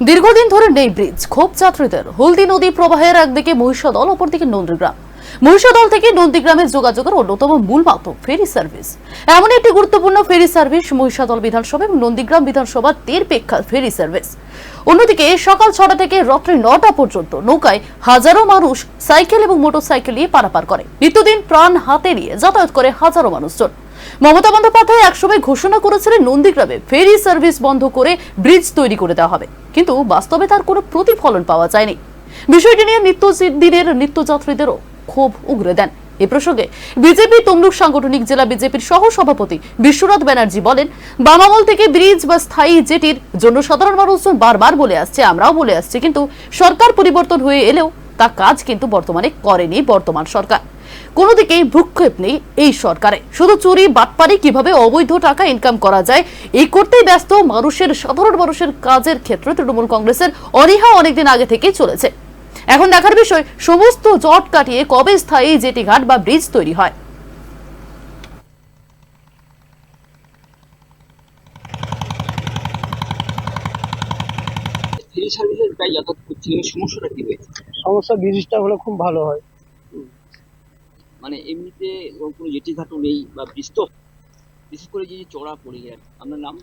দীর্ঘদিন ধরে নেই ব্রিজ। ক্ষোভ যাত্রীদের। হলদি নদী প্রবাহের একদিকে মহিষাদল, অপরদিকে নন্দীগ্রাম। মহিষাদল থেকে নন্দীগ্রামের যোগাযোগের অন্যতম মূল মাধ্যম, ফেরি সার্ভিস। এমন একটি গুরুত্বপূর্ণ ফেরি সার্ভিস মহিষাদল বিধানসভা এবং নন্দীগ্রাম বিধানসভা তীর পেক্ষা ফেরি সার্ভিস। অন্যদিকে, সকাল ছটা থেকে রাত্রি নটা পর্যন্ত নৌকায় হাজারো মানুষ সাইকেল এবং মোটরসাইকেল নিয়ে পারাপার করে। নিত্যদিন প্রাণ হাতে নিয়ে যাতায়াত করে হাজারো মানুষজন। মমতা বন্দ্যোপাধ্যায় একসময় ঘোষণা করেছিলেন নন্দীগ্রামে ফেরি সার্ভিস বন্ধ করে ব্রিজ তৈরি করে দেওয়া হবে। কিন্তু বাস্তবে তার কোনো প্রতিফলন পাওয়া যায়নি। বিষয়টি নিয়ে নিত্য দিনের নিত্যযাত্রীদেরও ক্ষোভ উগরে দেন। এ প্রসঙ্গে বিজেপি, তমলুক সাংগঠনিক জেলা বিজেপির সহ সভাপতি বিশ্বনাথ ব্যানার্জি বলেন, বামামল থেকে ব্রিজ বা স্থায়ী জেটির জন্য সাধারণ মানুষজন বারবার বলে আসছে, আমরাও বলে আসছি, কিন্তু সরকার পরিবর্তন হয়ে এলেও তা কাজ কিন্তু বর্তমানে করেনি বর্তমান সরকার। কোনো দিকেই ভ্রুক্ষেপ নেই এই সরকারে। শুধু চুরি বাটপারি কীভাবে অবৈধ টাকা ইনকাম করা যায় এই করতেই ব্যস্ত মানুষের সাধারণ মানুষের কাজের ক্ষেত্রে তৃণমূল কংগ্রেসের অনীহা অনেকদিন আগে থেকেই চলেছে। এখন দেখার বিষয় সমস্ত জট কাটিয়ে কবে স্থায়ী জেটি ঘাট বা ব্রিজ তৈরি হয়? ফেরি সার্ভিসের প্রায় যাতায়াত সমস্যাটা কি হয়েছে? সমস্যা ব্রিজটা হলে খুব ভালো হয়। মানে এমনিতে কোনো জেটি ঘাটও নেই বা তো বিশেষ করে যে চড়া পড়ে যায় আপনার নাম?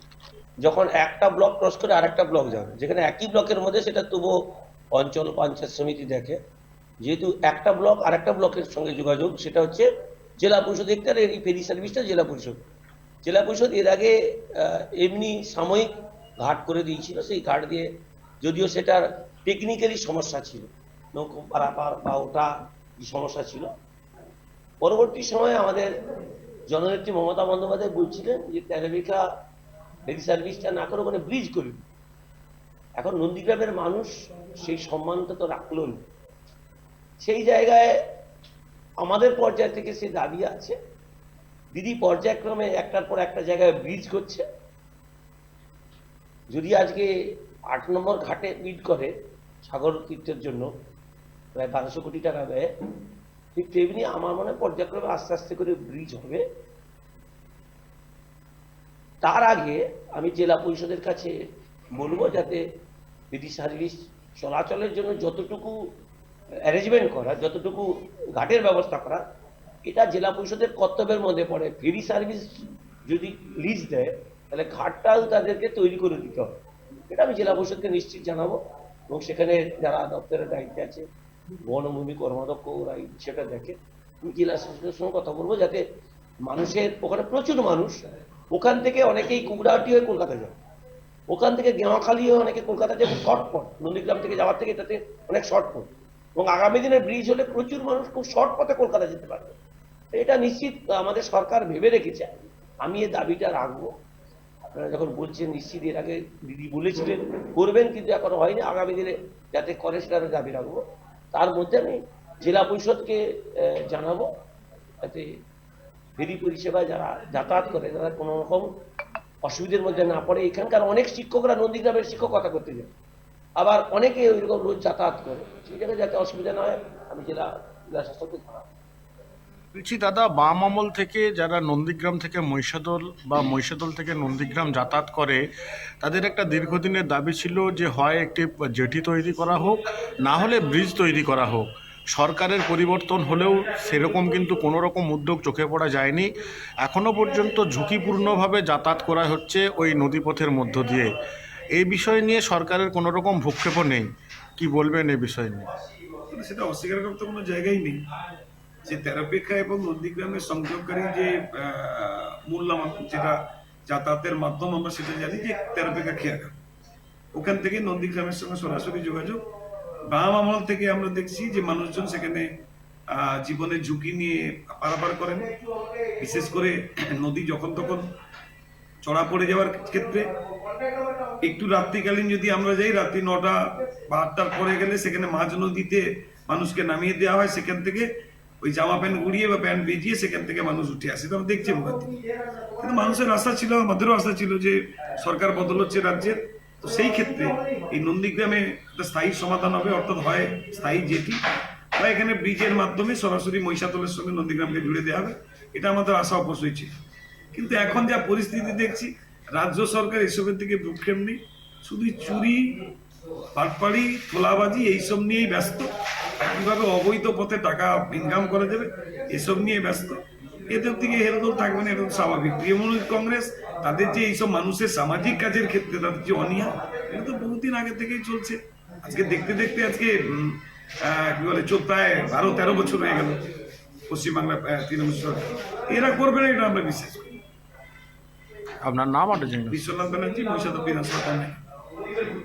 যখন একটা ব্লক ক্রস করে আরেকটা ব্লক যাবে, যেখানে একই ব্লকের মধ্যে সেটা তবুও অঞ্চল পঞ্চায়েত সমিতি দেখে। যেহেতু একটা ব্লক আরেকটা ব্লকের সঙ্গে যোগাযোগ, সেটা হচ্ছে জেলা পরিষদ একটা আর এই ফেরি সার্ভিসটা জেলা পরিষদ। জেলা পরিষদ এর আগে এমনি সাময়িক ঘাট করে দিয়েছিল, সেই ঘাট দিয়ে যদিও সেটার টেকনিক্যালি সমস্যা ছিল। নৌকো পারাপার বা ওটা সমস্যা ছিল পরবর্তী সময়ে আমাদের জননেত্রী মমতা বন্দ্যোপাধ্যায় বলছিলেন যে তেরবিকা ফেরি সার্ভিসটা না করে ওখানে ব্রিজ করবি এখন নন্দীগ্রামের মানুষ সেই সম্মানটা তো রাখল না। সেই জায়গায় আমাদের পর্যায় থেকে সে দাবি আছে। দিদি পর্যায়ক্রমে একটার পর একটা জায়গায় ব্রিজ করছে। যদি আজকে আট নম্বর ঘাটে বিড করে সাগর তীর্থের জন্য, প্রায় বারোশো কোটি টাকা ব্যয় ঠিক তেমনি আমার মনে পর্যায়ক্রমে আস্তে আস্তে করে ব্রিজ হবে। তার আগে আমি জেলা পরিষদের কাছে বলব যাতে বিধি সার্ভিস চলাচলের জন্য যতটুকু অ্যারেঞ্জমেন্ট করা, যতটুকু ঘাটের ব্যবস্থা করা, এটা জেলা পরিষদের কর্তব্যের মধ্যে পড়ে। ফেরি সার্ভিস যদি লিজ দেয়, তাহলে ঘাটটাও তাদেরকে তৈরি করে দিতে হবে। এটা আমি জেলা পরিষদকে নিশ্চিত জানাব এবং সেখানে যারা দপ্তরের দায়িত্বে আছে বনভূমি কর্মাধ্যক্ষ এই সেটা দেখে। আমি জেলা শাসকের সঙ্গে কথা বলব যাতে মানুষের ওখানে প্রচুর মানুষ, ওখান থেকে অনেকেই কুকড়াহাটি হয়ে কলকাতা যায় ওখান থেকে গেঁয়াখালি হয়ে অনেকে কলকাতা যাবে শর্টপট নন্দীগ্রাম থেকে যাওয়ার থেকে এটাতে অনেক শর্টপট এবং আগামী দিনে ব্রিজ হলে প্রচুর মানুষ খুব শর্ট পথে কলকাতা যেতে পারবে। এটা নিশ্চিত আমাদের সরকার ভেবে রেখেছে। আমি এই দাবিটা রাখব। আপনারা যখন বলছেন, নিশ্চিত এর আগে দিদি বলেছিলেন, করবেন, কিন্তু এখনও হয়নি। আগামী দিনে যাতে করে সেটার দাবি রাখব। তার মধ্যে আমি জেলা পরিষদকে জানাব। যাতে ফেরি পরিষেবা যারা যাতায়াত করে, তারা কোনো রকম অসুবিধার মধ্যে না পড়ে। এখানকার অনেক শিক্ষকরা নন্দীগ্রামের শিক্ষকতা করতে যায়। আবার অনেকে ওইরকম রোজ যাতায়াত করে। সেই জায়গায় যাতে অসুবিধা না হয়, আমি জেলা জেলা শাসককে জানাব। বলছি, দাদা, বাম আমল থেকে যারা নন্দীগ্রাম থেকে মহিষাদল বা মহিষাদল থেকে নন্দীগ্রাম যাতায়াত করে, তাদের একটা দীর্ঘদিনের দাবি ছিল যে হয় একটি জেটি তৈরি করা হোক, না হলে ব্রিজ তৈরি করা হোক। সরকারের পরিবর্তন হলেও সেরকম কিন্তু কোনো রকম উদ্যোগ চোখে পড়া যায়নি। এখনও পর্যন্ত ঝুঁকিপূর্ণভাবে যাতায়াত করা হচ্ছে ওই নদীপথের মধ্য দিয়ে। এই বিষয় নিয়ে সরকারের কোনো রকম ভূক্ষেপও নেই। কি বলবেন এই বিষয় নিয়ে? সেটা অস্বীকার করতে কোনো জায়গাই নেই। যে তেরাপেক্ষা এবং নন্দীগ্রামের সংযোগকারী যে আহ, মূল নাম- যেটা যাতায়াতের মাধ্যম আমরা সেটা জানি যে তেরাপেক্ষা খেয়াঘাট ওখান থেকে নন্দীগ্রামের সঙ্গে সরাসরি যোগাযোগ। বাম আমল থেকে আমরা দেখছি যে মানুষজন সেখানে জীবনের ঝুঁকি নিয়ে পারাপার করেন। বিশেষ করে নদী যখন তখন চড়া পড়ে যাওয়ার ক্ষেত্রে একটু রাত্রিকালীন যদি আমরা যাই রাত্রি নটা বা আটটার পরে গেলে সেখানে মাঝ নদীতে মানুষকে নামিয়ে দেওয়া হয়। সেখান থেকে ওই জামা প্যান্ট গুড়িয়ে বা প্যান্ট ভিজিয়ে সেখান থেকে মানুষ উঠে আসে। তো দেখছি থেকে কিন্তু মানুষের আশা ছিল, আমাদেরও আশা ছিল যে সরকার বদল হচ্ছে রাজ্যের। তো সেই ক্ষেত্রে এই নন্দীগ্রামে একটা স্থায়ী সমাধান হবে, অর্থাৎ হয় স্থায়ী জেটি। বা এখানে ব্রিজের মাধ্যমে সরাসরি মহিষাতলের সঙ্গে নন্দীগ্রামকে জুড়ে দেওয়া হবে। এটা আমাদের আশা অবশ্যই ছিল। কিন্তু এখন যা পরিস্থিতি দেখছি, রাজ্য সরকার এসবের দিকে ভ্রুক্ষেপ নেই শুধু চুরি পাটপাড়ি তোলাবাজি, এইসব নিয়েই ব্যস্ত। কীভাবে অবৈধ পথে টাকা ইনকাম করা যাবে এসব নিয়ে ব্যস্ত। এদের থেকে হেরদোল থাকবে না এটা স্বাভাবিক। তৃণমূল কংগ্রেস তাদের যে এইসব মানুষের সামাজিক কাজের ক্ষেত্রে তাদের যে অনীহা এটা তো বহুদিন আগে থেকেই চলছে। আজকে দেখতে দেখতে আজকে কি বলে প্রায় বারো তেরো বছর হয়ে গেল পশ্চিমবাংলা তৃণমূল সরকার। এরা করবে না এটা আমরা বিশ্বাস করি। আপনার নাম আটা বিশ্বনাথ ব্যানার্জি মহিষাদল বিধানসভা